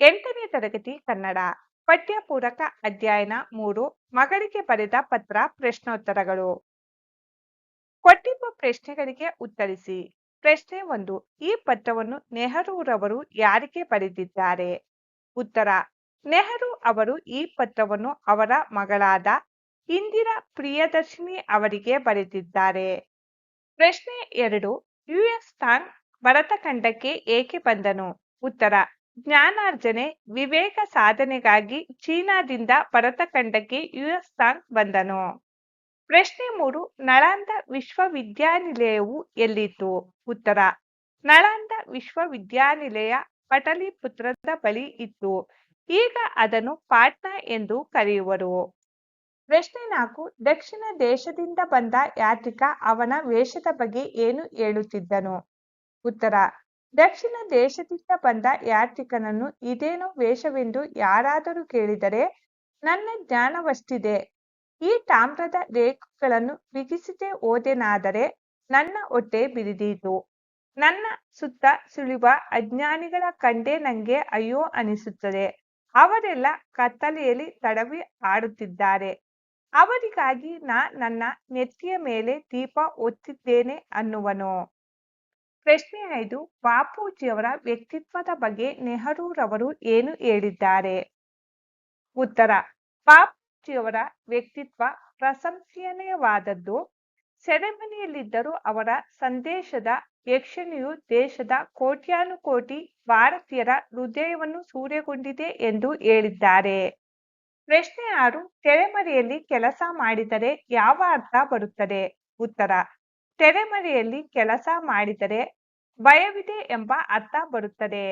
ಎಂಟನೇ ತರಗತಿ ಕನ್ನಡ ಪಠ್ಯ ಪೂರಕ ಅಧ್ಯಯನ ಮೂರು, ಮಗಳಿಗೆ ಬರೆದ ಪತ್ರ ಪ್ರಶ್ನೋತ್ತರಗಳು. ಕೊಟ್ಟಿರುವ ಪ್ರಶ್ನೆಗಳಿಗೆ ಉತ್ತರಿಸಿ. ಪ್ರಶ್ನೆ ಒಂದು, ಈ ಪತ್ರವನ್ನು ನೆಹರೂರವರು ಯಾರಿಗೆ ಬರೆದಿದ್ದಾರೆ? ಉತ್ತರ, ನೆಹರು ಅವರು ಈ ಪತ್ರವನ್ನು ಅವರ ಮಗಳಾದ ಇಂದಿರಾ ಪ್ರಿಯದರ್ಶಿನಿ ಅವರಿಗೆ ಬರೆದಿದ್ದಾರೆ. ಪ್ರಶ್ನೆ ಎರಡು ಯುಎಸ್ ತಾನ್ ಭರತಖಂಡಕ್ಕೆ ಏಕೆ ಬಂದನು? ಉತ್ತರ ಜ್ಞಾನಾರ್ಜನೆ, ವಿವೇಕ ಸಾಧನೆಗಾಗಿ ಚೀನಾದಿಂದ ಭರತಖಂಡಕ್ಕೆ ಯುಎಸ್ ಖಾನ್ ಬಂದನು. ಪ್ರಶ್ನೆ ಮೂರು ನಳಂದ ವಿಶ್ವವಿದ್ಯಾನಿಲಯವು ಎಲ್ಲಿತ್ತು? ಉತ್ತರ ನಳಂದ ವಿಶ್ವವಿದ್ಯಾನಿಲಯ ಪಟಲಿಪುತ್ರದ ಬಳಿ ಇತ್ತು. ಈಗ ಅದನ್ನು ಪಾಟ್ನಾ ಎಂದು ಕರೆಯುವರು. ಪ್ರಶ್ನೆ ನಾಲ್ಕು, ದಕ್ಷಿಣ ದೇಶದಿಂದ ಬಂದ ಯಾತ್ರಿಕ ಅವನ ವೇಷದ ಬಗ್ಗೆ ಏನು ಹೇಳುತ್ತಿದ್ದನು? ಉತ್ತರ ದಕ್ಷಿಣ ದೇಶದಿಂದ ಬಂದ ಯಾತ್ರಿಕನನ್ನು ಇದೇನು ವೇಷವೆಂದು ಯಾರಾದರೂ ಕೇಳಿದರೆ ನನ್ನ ಜ್ಞಾನವಷ್ಟಿದೆ. ಈ ತಾಮ್ರದ ರೇಖುಗಳನ್ನು ಬಿಗಿಸದೆ ಹೋದೆನಾದರೆ ನನ್ನ ಹೊಟ್ಟೆ ಬಿರಿದೀತು. ನನ್ನ ಸುತ್ತ ಸುಳಿವ ಅಜ್ಞಾನಿಗಳ ಕಂಡೇ ನಂಗೆ ಅಯ್ಯೋ ಅನಿಸುತ್ತದೆ. ಅವರೆಲ್ಲ ಕತ್ತಲೆಯಲ್ಲಿ ತಡವಿ ಆಡುತ್ತಿದ್ದಾರೆ. ಅವರಿಗಾಗಿ ನಾ ನನ್ನ ನೆತ್ತಿಯ ಮೇಲೆ ದೀಪ ಒತ್ತಿದ್ದೇನೆ ಅನ್ನುವನು. ಪ್ರಶ್ನೆ ಐದು ಬಾಪೂಜಿಯವರ ವ್ಯಕ್ತಿತ್ವದ ಬಗ್ಗೆ ನೆಹರೂರವರು ಏನು ಹೇಳಿದ್ದಾರೆ? ಉತ್ತರ, ಬಾಪೂಜಿಯವರ ವ್ಯಕ್ತಿತ್ವ ಪ್ರಶಂಸನೀಯವಾದದ್ದು. ಸೆರೆಮನೆಯಲ್ಲಿದ್ದರೂ ಅವರ ಸಂದೇಶದ ಯಕ್ಷಣೆಯು ದೇಶದ ಕೋಟ್ಯಾನುಕೋಟಿ ಭಾರತೀಯರ ಹೃದಯವನ್ನು ಸೂರೆಗೊಂಡಿದೆ ಎಂದು ಹೇಳಿದ್ದಾರೆ. ಪ್ರಶ್ನೆ ಆರು, ತೆರೆಮರೆಯಲ್ಲಿ ಕೆಲಸ ಮಾಡಿದರೆ ಯಾವ ಅರ್ಥ ಬರುತ್ತದೆ? ಉತ್ತರ ತೆರೆಮರೆಯಲ್ಲಿ ಕೆಲಸ ಮಾಡಿದರೆ ಭಯವಿದೆ ಎಂಬ ಅರ್ಥ ಬರುತ್ತದೆ.